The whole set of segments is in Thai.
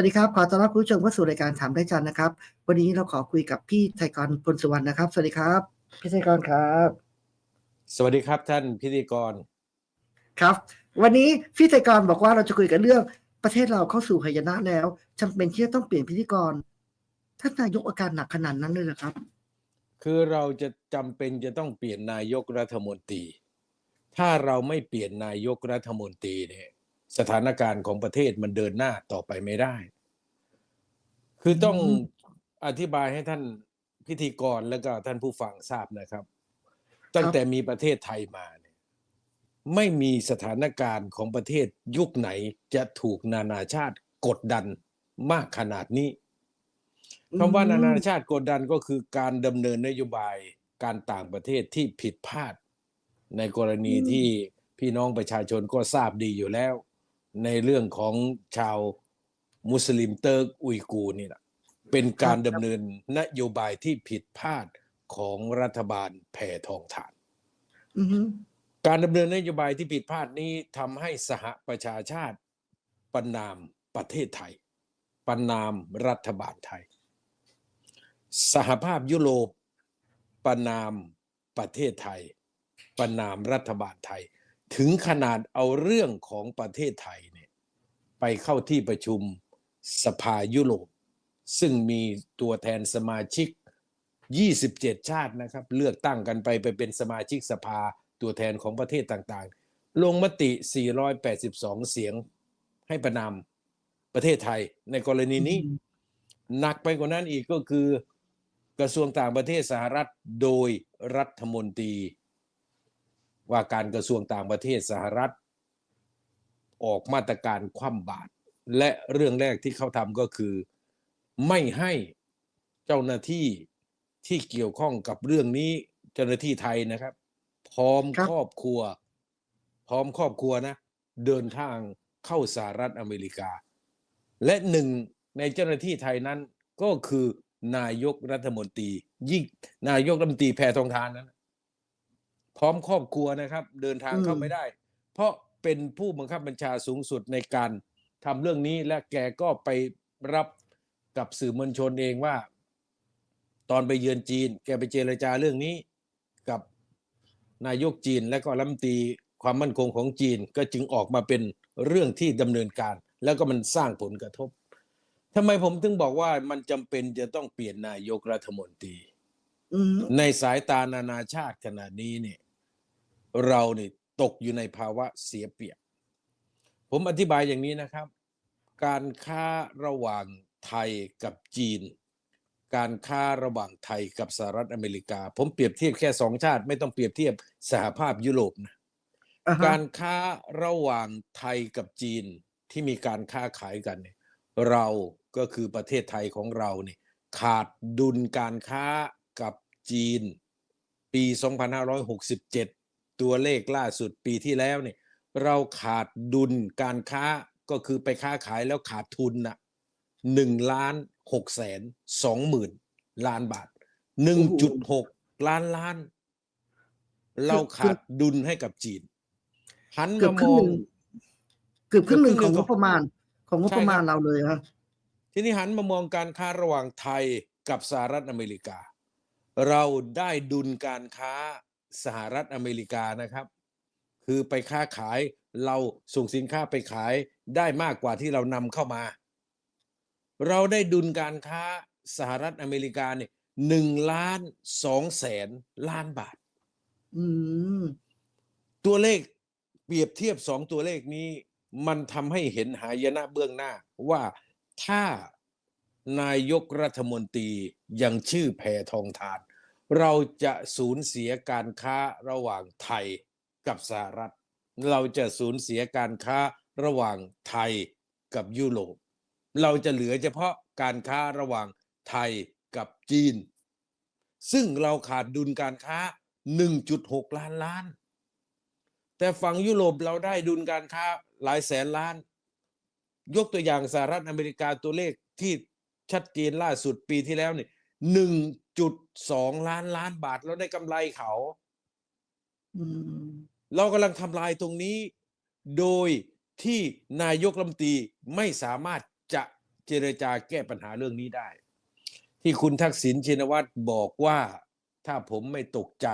สวัสดีครับ ขอต้อนรับคุณผู้ชมเข้าสู่รายการถามได้จันนะครับ วันนี้เราขอคุยกับพี่ไทยกรพลสุวรรณนะครับ สวัสดีครับ พี่ไทยกรครับ สวัสดีครับท่านพิธีกร ครับ วันนี้พี่ไทยกรบอกว่าเราจะคุยกันเรื่องประเทศเราเข้าสู่หายนะแล้วจำเป็นที่จะต้องเปลี่ยนพิธีกร ท่านนายกอาการหนักขนาดนั้นเลยเหรอครับ คือเราจะจำเป็นจะต้องเปลี่ยนนายกรัฐมนตรี ถ้าเราไม่เปลี่ยนนายกรัฐมนตรีเนี่ย สถานการณ์ของประเทศมันเดินหน้าต่อไปไม่ได้ คือต้องอืมอธิบายให้ท่านพิธีกรแล้วก็ท่านผู้ฟังทราบนะครับ ตั้งแต่มีประเทศไทยมาเนี่ยไม่มีสถานการณ์ของประเทศยุคไหนจะถูกนานาชาติกดดันมากขนาดนี้คำว่านานาชาติกดดันก็คือการดำเนินนโยบายการต่างประเทศที่ผิดพลาด ในกรณีอืมที่พี่น้องประชาชนก็ทราบดีอยู่แล้ว ในเรื่องของชาวมุสลิมเติร์กอุยกูร์นี่แหละเป็นการดำเนินนโยบายที่ผิดพลาดของรัฐบาลแผ่ทองฐานอือฮึการดำเนินนโยบายที่ผิดพลาดนี้ทำให้สหประชาชาติประนามประเทศไทย ประนามรัฐบาลไทย สหภาพยุโรปประนามประเทศไทย ประนามรัฐบาลไทย ถึงขนาดเอาเรื่องของประเทศไทยเนี่ยไปเข้าที่ประชุมสภายุโรป ซึ่งมีตัวแทนสมาชิก 27 ชาตินะครับ เลือกตั้งกันไปไปเป็นสมาชิกสภาตัวแทนของประเทศต่างๆ ลงมติ 482 เสียงให้ประนามประเทศไทยในกรณีนี้ หนักไปกว่านั้นอีกก็คือกระทรวงต่างประเทศสหรัฐโดยรัฐมนตรี ว่าการกระทรวงต่างประเทศสหรัฐ ออกมาตรการคว่ำบาตรและเรื่องแรกที่เขาทำก็คือ ไม่ให้เจ้าหน้าที่ที่เกี่ยวข้องกับเรื่องนี้เจ้าหน้าที่ไทยนะครับ พร้อมครอบครัว พร้อมครอบครัวนะ เดินทางเข้าสหรัฐอเมริกา และหนึ่งในเจ้าหน้าที่ไทยนั้นก็คือนายกรัฐมนตรี ยิ่งนายกรัฐมนตรีแพรทองทานนั้น พร้อมครอบครัวนะครับ เดินทางเข้าอืมไม่ได้ เพราะเป็นผู้บังคับบัญชาสูงสุดในการทำเรื่องนี้และแกก็ไปรับกับสื่อมวลชนเองว่า ตอนไปเยือนจีน แกไปเจรจาเรื่องนี้กับนายกจีนและก็รัฐมนตรีความมั่นคงของจีนก็จึงออกมาเป็นเรื่องที่ดำเนินการ แล้วก็มันสร้างผลกระทบทำไมผมถึงบอกว่ามันจำเป็นจะต้องเปลี่ยนนายกรัฐมนตรีอืม ในสายตานานาชาติขณะนี้เนี่ย เราเนี่ยตกอยู่ในภาวะเสียเปรียบ ผมอธิบายอย่างนี้นะครับ การค้าระหว่างไทยกับจีน การค้าระหว่างไทยกับสหรัฐอเมริกา ผมเปรียบเทียบแค่สองชาติ ไม่ต้องเปรียบเทียบสหภาพยุโรปนะอ่าฮะการค้าระหว่างไทยกับจีนที่มีการค้าขายกันเนี่ยเราก็คือประเทศไทยของเราเนี่ยขาดดุลการค้า กับจีน ปี 2567 ตัวเลขล่าสุดปีที่แล้วเนี่ยเราขาดดุลการค้าก็คือไปค้าขายแล้วขาดทุนน่ะหนึ่งล้านหกแสนสองหมื่นล้านบาทหนึ่งจุดหกล้านล้าน เราขาดดุลให้กับจีนหันเกือบมาคมรึ่งอหงนึ่งเกือบครึ่งหนึ่งเกืขออบงครึ่งหนึ่งงบประมาณ ของงบใช่ประมาณครับเราเลยฮะทีนี้หันมามองการค้าระหว่างไทยกับสหรัฐอเมริกา เราได้ดุลการค้าสหรัฐอเมริกานะครับ คือไปค้าขายเราส่งสินค้าไปขายได้มากกว่าที่เรานำเข้ามา เราได้ดุลการค้าสหรัฐอเมริกาเนี่ยหนึ่งล้านสองแสนล้านบาทอืมตัวเลขเปรียบเทียบสองตัวเลขนี้ มันทำให้เห็นหายนะเบื้องหน้าว่าถ้า นายกรัฐมนตรียังชื่อแพทองทาน เราจะสูญเสียการค้าระหว่างไทยกับสหรัฐ เราจะสูญเสียการค้าระหว่างไทยกับยุโรป เราจะเหลือเฉพาะการค้าระหว่างไทยกับจีน ซึ่งเราขาดดุลการค้า 1.6 ล้านล้าน แต่ฝั่งยุโรปเราได้ดุลการค้าหลายแสนล้าน ยกตัวอย่างสหรัฐอเมริกาตัวเลขที่ ชัดเจนล่าสุดปีที่แล้วเนี่ยหนึ่งจุดสองล้านล้านบาทเราได้กำไรเขาอืมเรากำลังทำลายตรงนี้ โดยที่นายกรัฐมนตรีไม่สามารถจะเจรจาแก้ปัญหาเรื่องนี้ได้ ที่คุณทักษิณชินวัตรบอกว่าถ้าผมไม่ตกใจ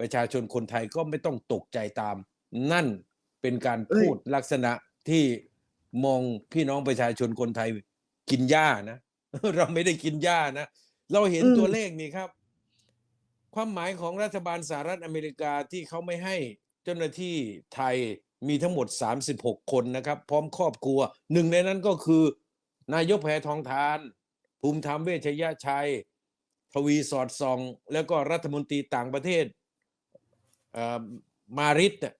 ประชาชนคนไทยก็ไม่ต้องตกใจตาม นั่นเป็นการเอ้ยพูดลักษณะที่มองพี่น้องประชาชนคนไทย กินหญ้านะ เราไม่ได้กินหญ้านะ เราเห็นตัวเลขนี่ครับ ความหมายของรัฐบาลสหรัฐอเมริกาที่เขาไม่ให้เจ้าหน้าที่ไทยมีทั้งหมด 36 คนนะครับ พร้อมครอบครัว หนึ่งในนั้นก็คือนายกแพทองทาน ภูมิธรรมเวชยชัย ทวีสอดส่อง แล้วก็รัฐมนตรีต่างประเทศเอ่อมาริสเนี่ย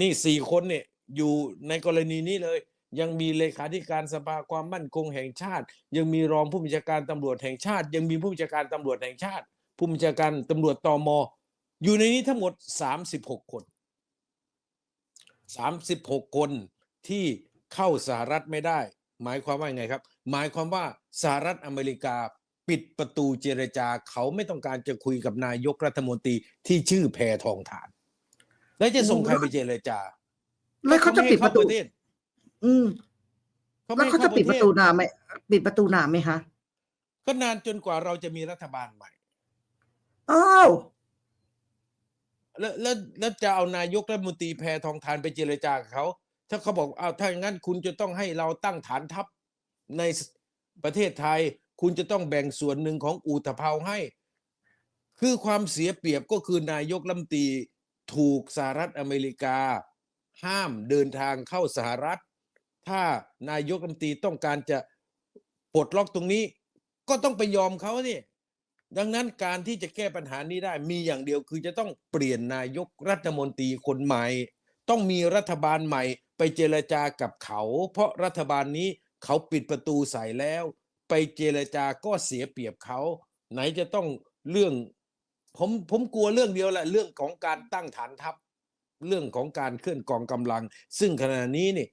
นี่สี่คนเนี่ยอยู่ในกรณีนี้เลย ยังมีเลขาธิการสภาความมั่นคงแห่งชาติ ยังมีรองผู้บัญชาการตำรวจแห่งชาติ ยังมีผู้บัญชาการตำรวจแห่งชาติ ผู้บัญชาการตำรวจตมอยู่ในนี้ทั้งหมด 36 คน 36 คนที่เข้าสหรัฐไม่ได้ หมายความว่าไงครับ หมายความว่าสหรัฐอเมริกาปิดประตูเจรจาเขาไม่ต้องการจะคุยกับนายกรัฐมนตรีที่ชื่อแพทองทาน แล้วจะส่งใครไปเจรจา แล้วเขาจะปิดประตูไม่ให้เข้าเทศ อืมเขาแล้วไม่ให้เขาจะเข้าปิดปประระเทศตูนานไหมปิดประตูนานไหมคะก็นานจนกว่าเราจะมีรัฐบาลใหม่อ้าวแล้วแล้วแล้วจะเอานายกรัฐมนตรีแพทองทานไปเจรจากับเขา ถ้าเขาบอกอ้าวถ้าอย่างนั้นคุณจะต้องให้เราตั้งฐานทัพในประเทศไทย คุณจะต้องแบ่งส่วนหนึ่งของอู่ตะเภาให้ คือความเสียเปรียบก็คือนายกรัฐมนตรีถูกสหรัฐอเมริกา ห้ามเดินทางเข้าสหรัฐ ถ้านายกรัฐมนตรีต้องการจะปลดล็อกตรงนี้ ก็ต้องไปยอมเขาเนี่ยดังนั้นการที่จะแก้ปัญหานี้ได้มีอย่างเดียวคือจะต้องเปลี่ยนนายกรัฐมนตรีคนใหม่ ต้องมีรัฐบาลใหม่ ไปเจรจากับเขา เพราะรัฐบาลนี้เขาปิดประตูใส่แล้ว ไปเจรจาก็เสียเปรียบเขา ไหนจะต้องเรื่อง ผมผมกลัวเรื่องเดียวแหละเรื่องของการตั้งฐานทัพ เรื่องของการเคลื่อนกองกำลัง ซึ่งขณะนี้นี่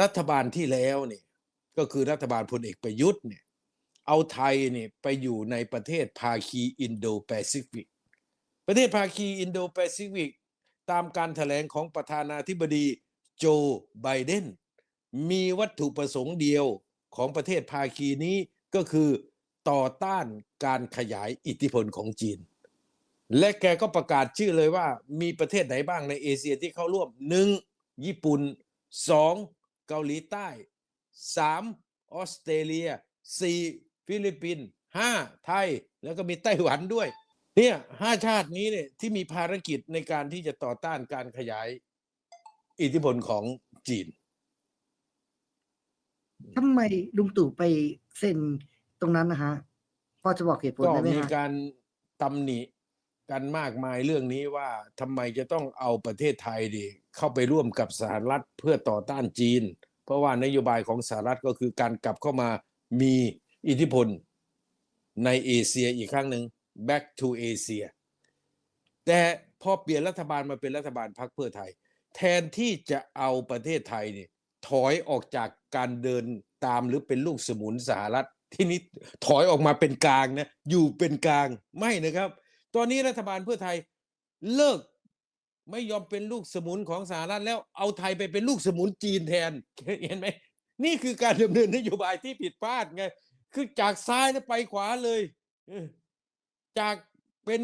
รัฐบาลที่แล้วเนี่ยก็คือรัฐบาลพลเอกประยุทธ์เนี่ยเอาไทยเนี่ยไปอยู่ในประเทศภาคีอินโดแปซิฟิก ประเทศภาคีอินโดแปซิฟิก ตามการถแถลงของประธานาธิบดีโจไบเดนมีวัตถุประสงค์เดียวของประเทศภาคีนี้ก็คือต่อต้านการขยายอิทธิพลของจีน และแกก็ประกาศชื่อเลยว่ามีประเทศไหนบ้างในเอเชียที่เข้าร่วมหนึ่งญี่ปุ่นสอง เกาหลีใต้สามออสเตรเลียสี่ฟิลิปปินส์ห้าไทย แล้วก็มีไต้หวันด้วย เนี่ยห้าชาตินี้เนี่ยที่มีภารกิจในการที่จะต่อต้านการขยายอิทธิพลของจีนทำไมลุงตู่ไปเซ็นตรงนั้นนะฮะพอจะบอกเหตุผลก็ได้ไหมมีฮะการตำหนิ กันมากมายเรื่องนี้ว่าทำไมจะต้องเอาประเทศไทยดิเข้าไปร่วมกับสหรัฐเพื่อต่อต้านจีน เพราะว่านโยบายของสหรัฐก็คือการกลับเข้ามามีอิทธิพลในเอเชียอีกครั้งหนึ่ง back to Asia แต่พอเปลี่ยนรัฐบาลมาเป็นรัฐบาลพรรคเพื่อไทย แทนที่จะเอาประเทศไทยนี่ถอยออกจากการเดินตามหรือเป็นลูกสมุนสหรัฐที่นี้ถอยออกมาเป็นกลางนะอยู่เป็นกลางไม่นะครับ ตอนนี้รัฐบาลเพื่อไทยเลิกไม่ยอมเป็นลูกสมุนของสหรัฐแล้วเอาไทยไปเป็นลูกสมุนจีนแทน เห็นไหมนี่คือการดำเนินนโยบายที่ผิดพลาดไง คือจากซ้ายแล้วไปขวาเลย จากเป็น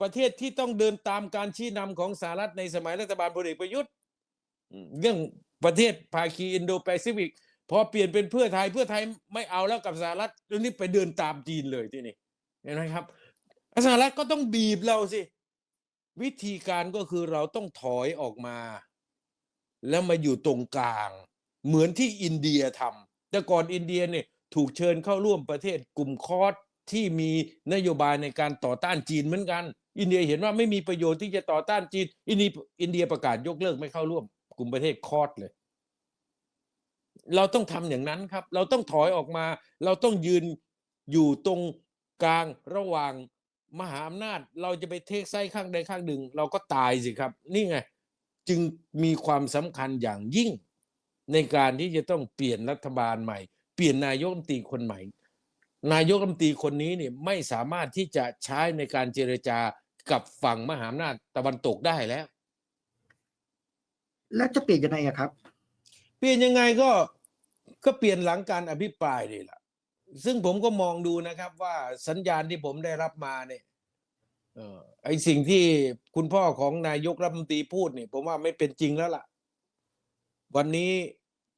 ประเทศที่ต้องเดินตามการชี้นำของสหรัฐในสมัยรัฐบาลพลเอกประยุทธ์เรื่องประเทศภาคีอินโดแปซิฟิกพอเปลี่ยนเป็นเพื่อไทยเพื่อไทยไม่เอาแล้วกับสหรัฐเรื่องนี้ไปเดินตามจีนเลยที่นี่เห็นไหมครับ สหรัฐก็ต้องบีบเราสิ วิธีการก็คือเราต้องถอยออกมา แล้วมาอยู่ตรงกลาง เหมือนที่อินเดียทำแต่ก่อนอินเดียเนี่ยถูกเชิญเข้าร่วมประเทศกลุ่มคอร์สที่มีนโยบายในการต่อต้านจีนเหมือนกัน อินเดียเห็นว่าไม่มีประโยชน์ที่จะต่อต้านจีน อินเดียอินเดียประกาศยกเลิกไม่เข้าร่วม กลุ่มประเทศคอร์สเลย เราต้องทำอย่างนั้นครับ เราต้องถอยออกมา เราต้องยืนอยู่ตรงกลางระหว่าง มหาอำนาจเราจะไปเทคไซด์ข้างใดข้างหนึ่ง เราก็ตายสิครับ นี่ไง จึงมีความสำคัญอย่างยิ่ง ในการที่จะต้องเปลี่ยนรัฐบาลใหม่ เปลี่ยนนายกรัฐมนตรีคนใหม่ นายกรัฐมนตรีคนนี้เนี่ยไม่สามารถที่จะใช้ในการเจรจากับฝั่งมหาอำนาจตะวันตกได้แล้ว แล้วจะเปลี่ยนยังไงอะครับ เปลี่ยนยังไงก็ก็เปลี่ยนหลังการอภิปรายนี่แหละ ซึ่งผมก็มองดูนะครับว่าสัญญาณที่ผมได้รับมาเนี่ยออไอสิ่งที่คุณพ่อของนายกรัฐมนตรีพูดเนี่ยผมว่าไม่เป็นจริงแล้วล่ะ วันนี้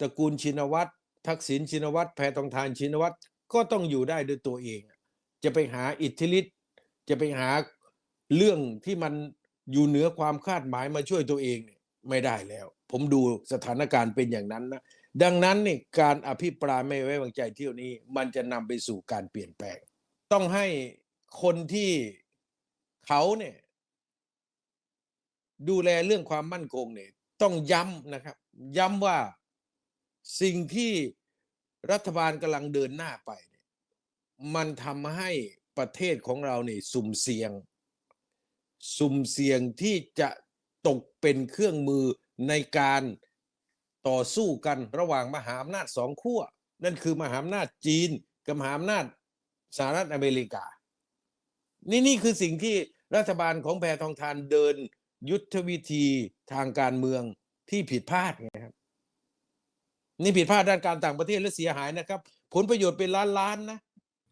ตระกูลชินวัตรทักษิณชินวัตรแพทองทานชินวัตรก็ต้องอยู่ได้ด้วยตัวเอง จะไปหาอิทธิฤทธิ์จะไปหาเรื่องที่มันอยู่เหนือความคาดหมายมาช่วยตัวเองเนี่ยไม่ได้แล้ว ผมดูสถานการณ์เป็นอย่างนั้นนะ ดังนั้นเนี่ยการอภิปรายไม่ไว้วางใจเที่ยวนี้ มันจะนำไปสู่การเปลี่ยนแปลง ต้องให้คนที่เขาเนี่ย ดูแลเรื่องความมั่นคงเนี่ย ต้องย้ำนะครับ ย้ำว่าสิ่งที่รัฐบาลกำลังเดินหน้าไปเนี่ยมันทำให้ประเทศของเราเนี่ยสุ่มเสี่ยง สุ่มเสี่ยงที่จะตกเป็นเครื่องมือในการ ต่อสู้กันระหว่างมหาอำนาจสองขั้ว นั่นคือมหาอำนาจจีนกับมหาอำนาจสหรัฐอเมริกา นี่นี่คือสิ่งที่รัฐบาลของแพทองทานเดินยุทธวิธีทางการเมืองที่ผิดพลาดไงครับนี่ผิดพลาดด้านการต่างประเทศและเสียหายนะครับ ผลประโยชน์เป็นล้านล้านๆนะ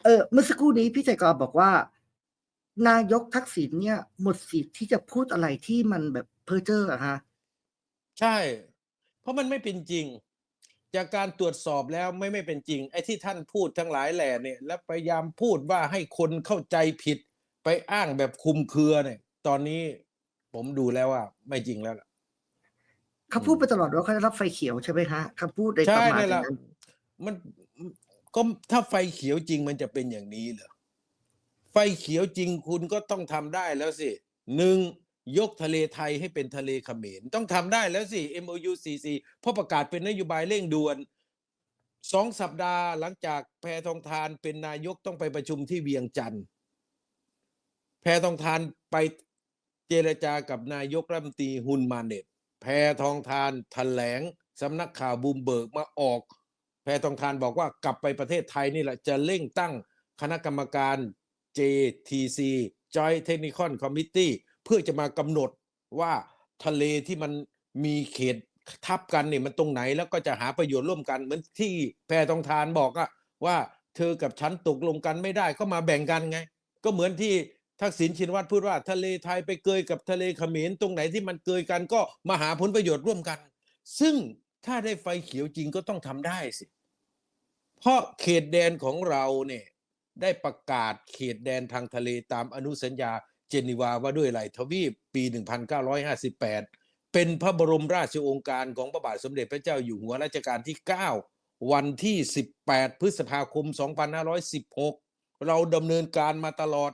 เออเมื่อสักครู่นี้พี่ใจกรบอกว่า นายกทักษิณเนี่ย หมดสิทธิ์ที่จะพูดอะไรที่มันแบบเพ้อเจ้ออะฮะใช่ เพราะมันไม่เป็นจริง จากการตรวจสอบแล้วไม่ไม่เป็นจริง ไอ้ที่ท่านพูดทั้งหลายแหล่เนี่ย แล้วพยายามพูดว่าให้คนเข้าใจผิด ไปอ้างแบบคลุมเครือเนี่ย ตอนนี้ผมดูแล้วว่า ไม่จริงแล้วล่ะเขาพูดไปตลอดว่าเขาได้รับไฟเขียวใช่ไหมฮะคำพูดในประใช่มาณนั่นแหอย่าละงนั้นมันก็ถ้าไฟเขียวจริงมันจะเป็นอย่างนี้เหรอไฟเขียวจริงคุณก็ต้องทำได้แล้วสิหนึ่ง ยกทะเลไทยให้เป็นทะเลเขมรต้องทำได้แล้วสิ MOU 44เพราะประกาศเป็นนโยบายเร่งด่วนสองสัปดาห์หลังจากแพทองทานเป็นนายกต้องไปประชุมที่เวียงจันทร์แพทองทานไปเจรจากับนายกรัฐมนตรีฮุนมาเน็ตแพทองทานแถลงสำนักข่าวบูมเบิร์กมาออก แพทองทานบอกว่ากลับไปประเทศไทยนี่แหละจะเร่งตั้งคณะกรรมการ JTC Joint Technical Committee พื่อจะมากำหนดว่าทะเลที่มันมีเขตทับกันเนี่ยมันตรงไหนแล้วก็จะหาประโยชน์ร่วมกันเหมือนที่แพทองทานบอกอะว่าเธอกับฉันตกลงกันไม่ได้ก็มาแบ่งกันไง ก็เหมือนที่ทักษิณชินวัตรพูดว่าทะเลไทยไปเกยกับทะเลเขมรตรงไหนที่มันเกยกันก็มาหาผลประโยชน์ร่วมกัน ซึ่งถ้าได้ไฟเขียวจริงก็ต้องทำได้สิ เพราะเขตแดนของเราเนี่ยได้ประกาศเขตแดนทางทะเลตามอนุสัญญา เจนีวาว่าด้วยไหลทวีปปี 1958 เป็นพระบรมราชโองการของพระบาทสมเด็จพระเจ้าอยู่หัวรัชกาลที่ 9 วันที่ 18 พฤษภาคม 2516 เราดำเนินการมาตลอด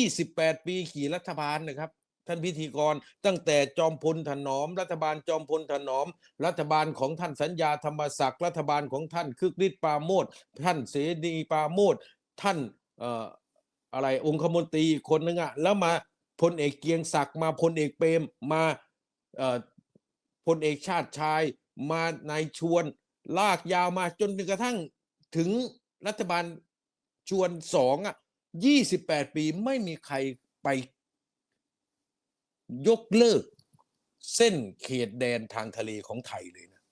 28 ปีขี่รัฐบาลนะครับ ท่านพิธีกรตั้งแต่จอมพลถนอม รัฐบาลจอมพลถนอม รัฐบาลของท่านสัญญาธรรมศักดิ์รัฐบาลของท่านคึกฤทธิ์ปาโมดท่านเสนีปาโมดท่านเอะไรองคมนตรีคนนึงอะแล้วมาพลเอกเกียงศักดิ์มาพลเอกเปรมมาเอ่อพลเอกชาติชาย มานายชวน ลากยาวมาจนกระทั่งถึงรัฐบาลชวนสองอะยี่สิบแปดปีไม่มีใครไปยกเลิก เส้นเขตแดนทางทะเลของไทยเลยนะ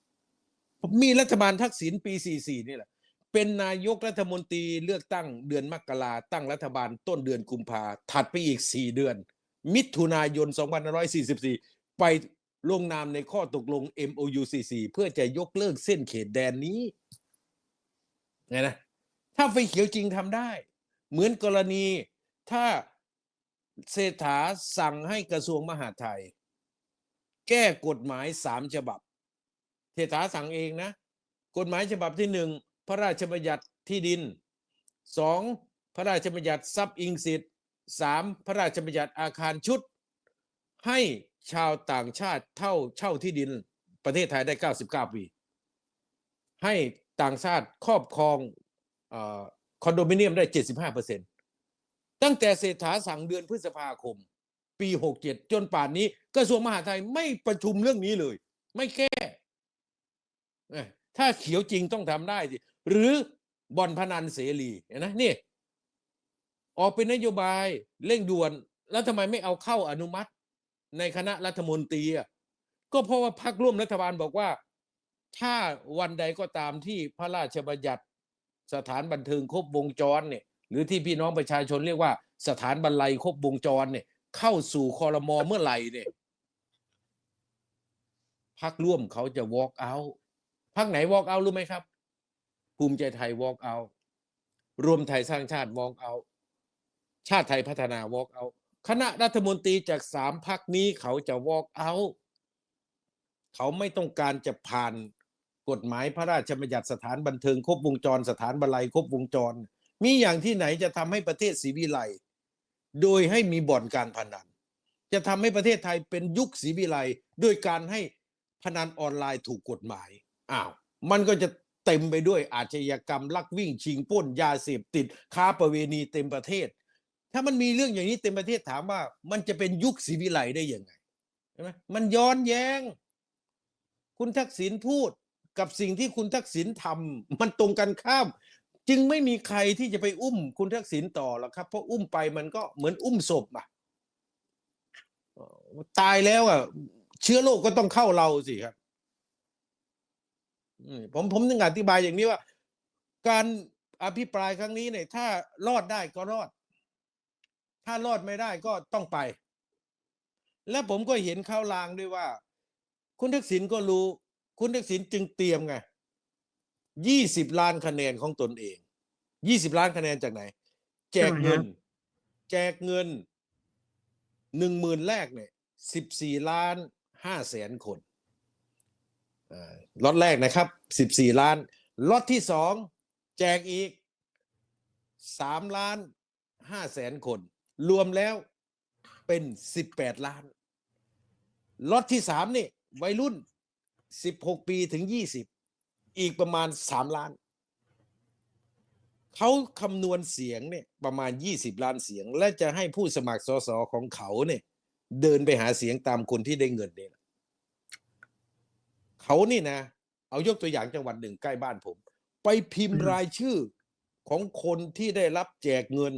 มีรัฐบาลทักษิณปี 44 นี่แหละ เป็นนายกรัฐมนตรีเลือกตั้งเดือนมกราตั้งรัฐบาลต้นเดือนกุมภาถัดไปอีก 4 เดือน มิถุนายน 2544 ไปลงนามในข้อตกลง MOU 44เพื่อจะยกเลิกเส้นเขตแดนนี้ไงนะถ้าไฟเขียวจริงทำได้ เหมือนกรณีถ้าเศรษฐาสั่งให้กระทรวงมหาดไทย แก้กฎหมายสามฉบับ เศรษฐาสั่งเองนะ กฎหมายฉบับที่หนึ่ง พระราชบัญญัติที่ดินสองพระราชบัญญัติทรัพย์อิงสิทธิ์สามพระราชบัญญัติอาคารชุด ให้ชาวต่างชาติเท่าเช่าที่ดินประเทศไทยได้ 99 ปี ให้ต่างชาติครอบครองอคอนโดมิเนียมได้ 75เปอร์เซ็นต์ตั้งแต่เศรษฐาสั่งเดือนพฤษภาคม ปี 67 จนป่านนี้ กระทรวงมหาดไทยไม่ประชุมเรื่องนี้เลย ไม่แก้ถ้าเขียวจริงต้องทำได้สิ หรือบ่อนพนันเสรีเห็นไหมนี่ ออกเป็นนโยบายเร่งด่วน แล้วทำไมไม่เอาเข้าอนุมัติ ในคณะรัฐมนตรีอะก็เพราะว่าพรรคร่วมรัฐบาลบอกว่า ถ้าวันใดก็ตามที่พระราชบัญญัติสถานบันเทิงครบวงจรเนี่ยหรือที่พี่น้องประชาชนเรียกว่าสถานบรรลัยครบวงจรเนี่ย เข้าสู่คอรมอเมื่อไหร่เนี่ยพักร่วมเขาจะ walk out พักไหน walk out รู้ไหมครับ ภูมิใจไทย walk out รวมไทยสร้างชาติ walk out ชาติไทยพัฒนา walk out คณะรัฐมนตรีจากสามพักนี้เขาจะ walk out เขาไม่ต้องการจะผ่านกฎหมายพระราชบัญญัติสถานบันเทิงครบวงจรสถานบรรลัยครบวงจร มีอย่างที่ไหนจะทำให้ประเทศศรีวิไลโดยให้มีบ่อนการพนัน จะทำให้ประเทศไทยเป็นยุคศรีวิไลด้วยการให้พนันออนไลน์ถูกกฎหมายอ้าวมันก็จะ เต็มไปด้วยอาชญากรรม ลักวิ่งชิงป้นยาเสพติด ค้าประเวณีเต็มประเทศ ถ้ามันมีเรื่องอย่างนี้เต็มประเทศถามว่า มันจะเป็นยุคศรีวิไลได้ยังไงใช่ไหมมันย้อนแย้ง คุณทักษิณพูดกับสิ่งที่คุณทักษิณทำมันตรงกันข้าม จึงไม่มีใครที่จะไปอุ้ม คุณทักษิณต่อหรอกครับ เพราะอุ้มไปมันก็เหมือนอุ้มศพอะตายแล้วอะ เชื้อโรคก็ต้องเข้าเราสิครับ ผมผมถึงอธิบายอย่างนี้ว่า การอภิปรายครั้งนี้เนี่ย ถ้ารอดได้ก็รอด ถ้ารอดไม่ได้ก็ต้องไป และผมก็เห็นข้าวลางด้วยว่า คุณทักษิณก็รู้ คุณทักษิณจึงเตรียมไงยี่สิบล้านคะแนนของตนเองยี่สิบล้านคะแนนจากไหน แจกเงิน แจกเงินหนึ่งหมื่นแรกเนี่ยสิบสี่ล้านห้าแสนคนอ่า ล็อตแรกนะครับสิบสี่ล้านล็อตที่สองแจกอีกสามล้านห้าแสนคน รวมแล้วเป็นสิบแปดล้านล็อตที่สามนี่ วัยรุ่นสิบหกปีถึงยี่สิบอีกประมาณสามล้าน เขาคำนวณเสียงเนี่ยประมาณยี่สิบล้านเสียง และจะให้ผู้สมัครสสของเขาเนี่ยเดินไปหาเสียงตามคนที่ได้เงินเนี่ยน เขานี่นะ เอายกตัวอย่างจังหวัดหนึ่งใกล้บ้านผม ไปพิมพ์อืมรายชื่อของคนที่ได้รับแจกเงิน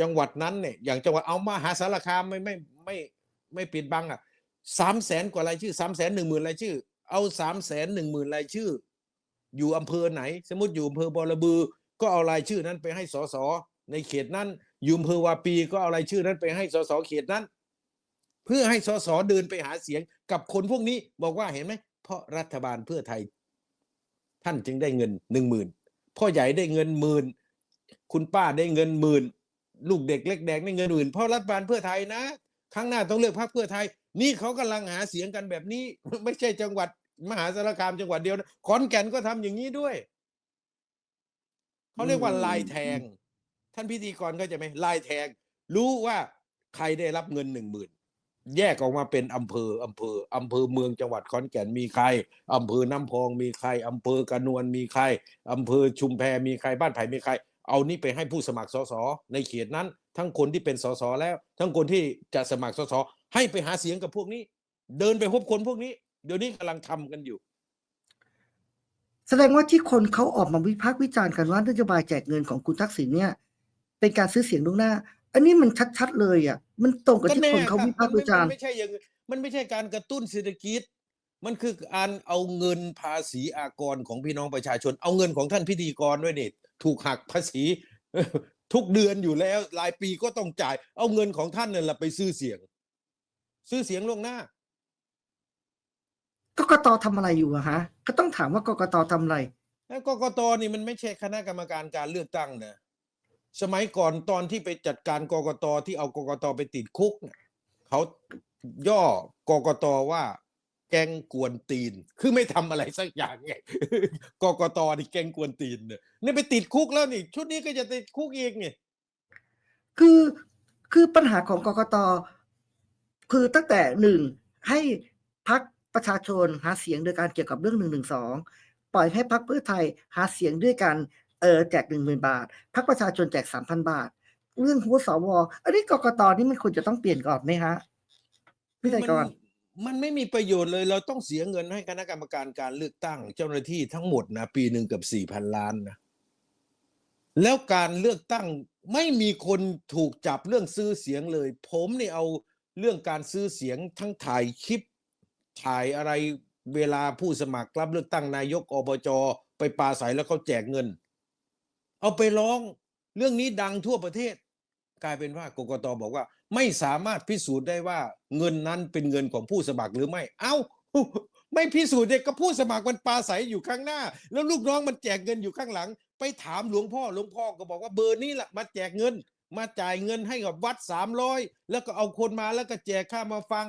จังหวัดนั้นเนี่ย อย่างจังหวัดเอามาหาสารคามไม่ไม่ไม่ไม่ปิดบังอะสามแสนกว่ารายชื่อสามแสนหนึ่งหมื่นรายชื่อ เอาสามแสนหนึ่งหมื่นรายชื่อ อยู่อำเภอไหน สมมติอยู่อำเภอบอระบือ ก็เอารายชื่อนั้นไปให้สสในเขตนั้นอยู่อำเภอวาปีก็เอารายชื่อนั้นไปให้สสเขตนั้น เพื่อให้สสเดินไปหาเสียงกับคนพวกนี้บอกว่าเห็นไหมเพราะรัฐบาลเพื่อไทย ท่านจึงได้เงินหนึ่งหมื่นพ่อใหญ่ได้เงินหมื่นคุณป้าได้เงินหมื่นลูกเด็กเล็กแดงได้เงินหมื่นเพราะรัฐบาลเพื่อไทยนะครั้งหน้าต้องเลือกพรรคเพื่อไทย นี่เขากำลังหาเสียงกันแบบนี้ ไม่ใช่จังหวัด มหาสารคามจังหวัดเดียวนะขอนแก่นก็ทำอย่างนี้ด้วยเขาเรียกว่าลายแทง ท่านพิธีกรเข้าใจไหมลายแทง รู้ว่าใครได้รับเงินหนึ่งหมื่น แยกออกมาเป็นอำเภออำเภออำเภอเมืองจังหวัดขอนแก่นมีใครอำเภอน้ำพองมีใครอำเภอกระนวนมีใครอำเภอชุมแพมีใครบ้านไผ่มีใคร เอานี่ไปให้ผู้สมัครสสในเขตนั้น ทั้งคนที่เป็นสสแล้ว ทั้งคนที่จะสมัครสสให้ไปหาเสียงกับพวกนี้ เดินไปพบคนพวกนี้ เดี๋ยวนี้กำลังทำกันอยู่ แสดงว่าที่คนเขาออกมาวิพากษ์วิจารณ์กันว่านโยบายแจกเงินของคุณทักษิณเนี่ย เป็นการซื้อเสียงล่วงหน้า อันนี้มันชัดๆเลยอะ มันตรงกับที่คนเขาวิพากษ์วิจารณ์มันไม่ใช่อย่างมันไม่ใช่การกระตุ้นเศรษฐกิจ มันคือการเอาเงินภาษีอากรของพี่น้องประชาชน เอาเงินของท่านพิธีกรด้วยนี่ถูกหักภาษีทุกเดือนอยู่แล้วรายปีก็ต้องจ่าย เอาเงินของท่านนั่นแหละไปซื้อเสียง ซื้อเสียงล่วงหน้ากกตทำอะไรอยู่อะฮะ ก็ต้องถามว่ากกตทำอะไรแล้วกกตนี่มันไม่ใช่คณะกรรมการการเลือกตั้งนะ สมัยก่อนตอนที่ไปจัดการกกตที่เอากกตไปติดคุกเขาย่อกกตว่าแกงกวนตีน คือไม่ทำอะไรสักอย่างไงกกตนี่แกงกวนตีนเนี่ยนี่ไปติดคุกแล้วนี่ ชุดนี้ก็จะติดคุกอีกนี่คือคือปัญหาของกกตคือตั้งแต่หนึ่งให้พักประชาชนหาเสียงโดยการเกี่ยวกับเรื่องหนึ่งหนึ่งสองปล่อยให้พักเพื่อไทยหาเสียงด้วยกัน เออแจกหนึ่งหมื่นบาทพักประชาชนแจกสามพันบาท เรื่องหัวสวอันนี้กกตนี่มันควรจะต้องเปลี่ยนก่อนไหมฮะพี่ไทยกรมันมันไม่มีประโยชน์เลยเราต้องเสียเงินให้คณะกรรมการการเลือกตั้ง เจ้าหน้าที่ทั้งหมดนะปีหนึ่งเกับสี่พันล้านนะแล้วการเลือกตั้งไม่มีคนถูกจับเรื่องซื้อเสียงเลย ผมนี่เอาเรื่องการซื้อเสียงทั้งถ่ายคลิป ถ่ายอะไรเวลาผู้สมัครรับเลือกตั้งนายกอบจ ไปปราศัยแล้วเขาแจกเงิน เอาไปร้องเรื่องนี้ดังทั่วประเทศ กลายเป็นว่ากกตบอกว่า ไม่สามารถพิสูจน์ได้ว่าเงินนั้นเป็นเงินของผู้สมัครหรือไม่ เอ้าไม่พิสูจน์เนี่ยก็ผู้สมัครมันปราศัยอยู่ข้างหน้า แล้วลูกน้องมันแจกเงินอยู่ข้างหลัง ไปถามหลวงพ่อหลวงพ่อก็บอกว่าเบอร์นี้แหละมาแจกเงิน มาจ่ายเงินให้กับวัดสามร้อยแล้วก็เอาคนมาแล้วก็แจกค่ามาฟัง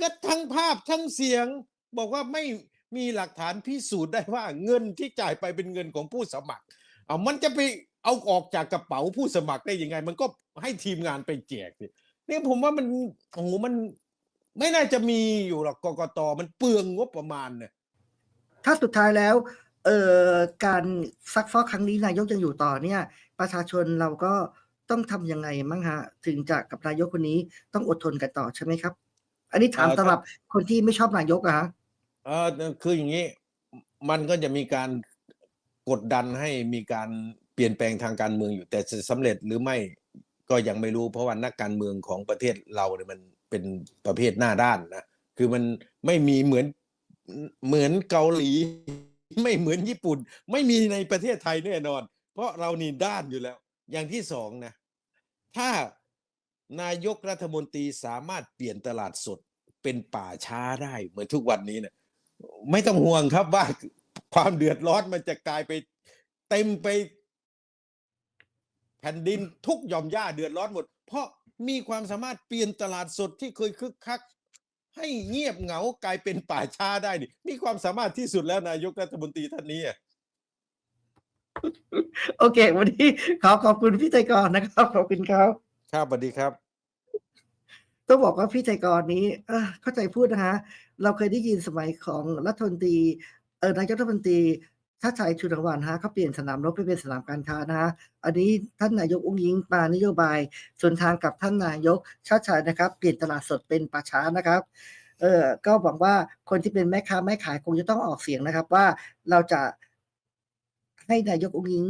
ก็ทั้งภาพทั้งเสียง บอกว่าไม่มีหลักฐานพิสูจน์ได้ว่าเงินที่จ่ายไปเป็นเงินของผู้สมัคร เอามันจะไปเอาออกจากกระเป๋าผู้สมัครได้ยังไง มันก็ให้ทีมงานไปแจกสินี่ผมว่ามันโอ้โหมันไม่น่าจะมีอยู่หรอกกกตมันเปลืองงบประมาณเนี่ยถ้าสุดท้ายแล้วเอ่อการซักฟอกครั้งนี้นายกยังอยู่ต่อเนี่ย ประชาชนเราก็ต้องทำยังไงมั้งฮะ ถึงจะกับนายกคนนี้ต้องอดทนกันต่อใช่ไหมครับ อันนี้ถามเอ่อสำหรับคนที่ไม่ชอบนายกอะฮะเออคืออย่างนี้ มันก็จะมีการ กดดันให้มีการเปลี่ยนแปลงทางการเมืองอยู่แต่จะสำเร็จหรือไม่ก็ยังไม่รู้เพราะว่านักการเมืองของประเทศเราเนี่ยมันเป็นประเภทหน้าด้านนะคือมันไม่มีเหมือนเหมือนเกาหลี ไม่เหมือนญี่ปุ่น ไม่มีในประเทศไทยแน่นอน เพราะเรานี่ด้านอยู่แล้ว อย่างที่สองนะถ้านายกรัฐมนตรีสามารถเปลี่ยนตลาดสดเป็นป่าช้าได้เหมือนทุกวันนี้เนี่ยไม่ต้องห่วงครับว่า ความเดือดร้อนมันจะกลายไปเต็มไป แผ่นดินทุกหย่อมหญ้าเดือดร้อนหมด เพราะมีความสามารถเปลี่ยนตลาดสดที่เคยคึกคัก ให้เงียบเหงากลายเป็นป่าช้าได้นี่มีความสามารถที่สุดแล้วนายกรัฐมนตรีท่านนี้อะโอเค วันนี้ขอขอบคุณพี่ไทยกรนะครับ ขอบคุณครับครับสวัสดีครับ ต้องบอกว่าพี่ไทยกรนี้เอ่อเข้าใจพูดนะฮะ เราเคยได้ยินสมัยของรัฐมนตรี เออนายกรัฐมนตรีชาติชายชุนวันฮะเขาเปลี่ยนสนามรบไปเป็นสนามการค้านะฮะอันนี้ท่านนายกอุ้งยิงมานโยบาย ส่วนทางกับท่านนายกชาติชายนะครับ เปลี่ยนตลาดสดเป็นป่าช้านะครับเออก็หวังว่าคนที่เป็นแม่ค้าแม่ขายคงจะต้องออกเสียงนะครับ ว่าเราจะให้นายกอุ้งยิง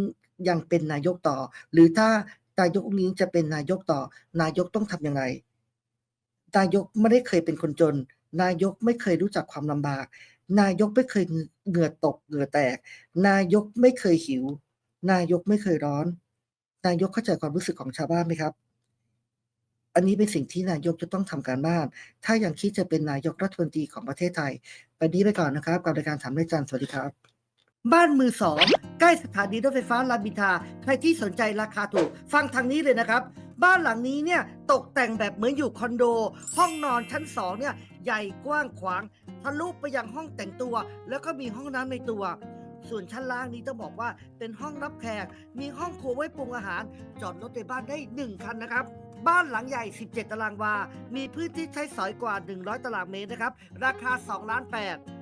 ยังเป็นนายกต่อ หรือถ้านายกอุ้งยิงจะเป็นนายกต่อ นายกต้องทำยังไงนายกไม่ได้เคยเป็นคนจน นายกไม่เคยรู้จักความลำบาก นายกไม่เคยเหงื่อตกเหงื่อแตก นายกไม่เคยหิว นายกไม่เคยร้อน นายกเข้าใจความรู้สึกของชาวบ้านไหมครับ อันนี้เป็นสิ่งที่นายกจะต้องทำการบ้าน ถ้ายังคิดจะเป็นนายกรัฐมนตรีของประเทศไทยไปนี้ไปก่อนนะครับ กับรายการถามได้จันสวัสดีครับ บ้านมือสองใกล้สถานีรถไฟฟ้ารามอินทราใครที่สนใจราคาถูก ฟังทางนี้เลยนะครับบ้านหลังนี้เนี่ยตกแต่งแบบเหมือนอยู่คอนโด ห้องนอนชั้นสองเนี่ยใหญ่กว้างขวาง ทะลุไปยังห้องแต่งตัว แล้วก็มีห้องน้ำในตัว ส่วนชั้นล่างนี้ต้องบอกว่าเป็นห้องรับแขก มีห้องครัวไว้ปรุงอาหาร จอดรถในบ้านได้ 1 คันนะครับบ้านหลังใหญ่ 17 ตารางวา มีพื้นที่ใช้สอยกว่า 100 ตารางเมตรนะครับ ราคา 2 ล้าน 8